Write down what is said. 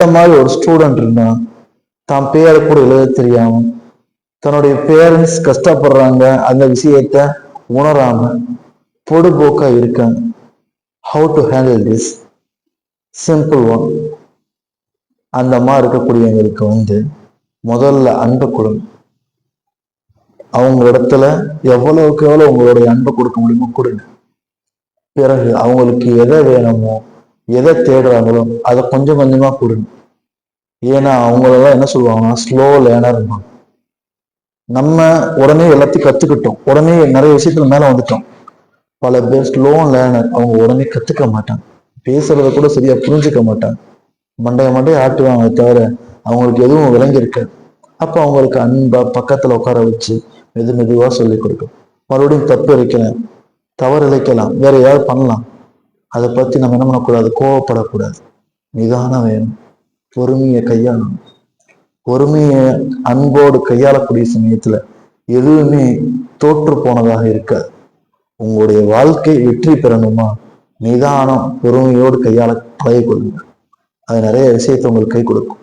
இந்த மாதிரி ஒரு ஸ்டூடெண்ட் இருந்தா தான் பேரை கூட எழுத தெரியாம. தன்னுடைய பேரண்ட்ஸ் கஷ்டப்படுறாங்க. அந்த விஷயத்த உணராம பொடுபோக்கா இருக்காங்க how to handle this simple one அந்த மாதிரி இருக்கக்கூடியவங்களுக்கு வந்து முதல்ல அன்பை கொடுங்க. அவங்க இடத்துல எவ்வளவுக்கு எவ்வளவு உங்களுடைய அன்பை கொடுக்க முடியுமோ கொடுங்க. பிறகு அவங்களுக்கு எதை வேணுமோ எதை தேடுறாங்களோ அதை கொஞ்சம் கொஞ்சமா கொடுங்க. ஏன்னா அவங்களெல்லாம் என்ன சொல்லுவாங்கன்னா ஸ்லோ லேனர்மா நம்ம உடனே எல்லாத்தையும் கத்துக்கிட்டோம். உடனே நிறைய விஷயத்துல மேல வந்துட்டோம். பல பேர் ஸ்லோ லேனர் அவங்க உடனே கத்துக்க மாட்டாங்க. பேசுறத கூட சரியா புரிஞ்சுக்க மாட்டாங்க. மண்டைய மண்டைய ஆட்டுவாங்க தவிர அவங்களுக்கு எதுவும் விளங்கி இருக்காது. அப்போ அவங்களுக்கு அன்பா பக்கத்துல உட்கார வச்சு மெது மெதுவா சொல்லி கொடுக்கும். மறுபடியும் தப்பு வைக்கலாம் தவறு இழைக்கலாம் வேற ஏதாவது பண்ணலாம். அதை பத்தி நம்ம என்ன பண்ணக்கூடாது? கோவப்படக்கூடாது. நிதானம் வேணும் பொறுமையை கையாளணும். பொறுமையை அன்போடு கையாளக்கூடிய சமயத்துல எதுவுமே தோற்று போனதாக இருக்காது. உங்களுடைய வாழ்க்கை வெற்றி பெறணுமா? நிதானம் பொறுமையோடு கையாள பழகிக் அது நிறைய விஷயத்தை உங்களுக்கு கை கொடுக்கும்.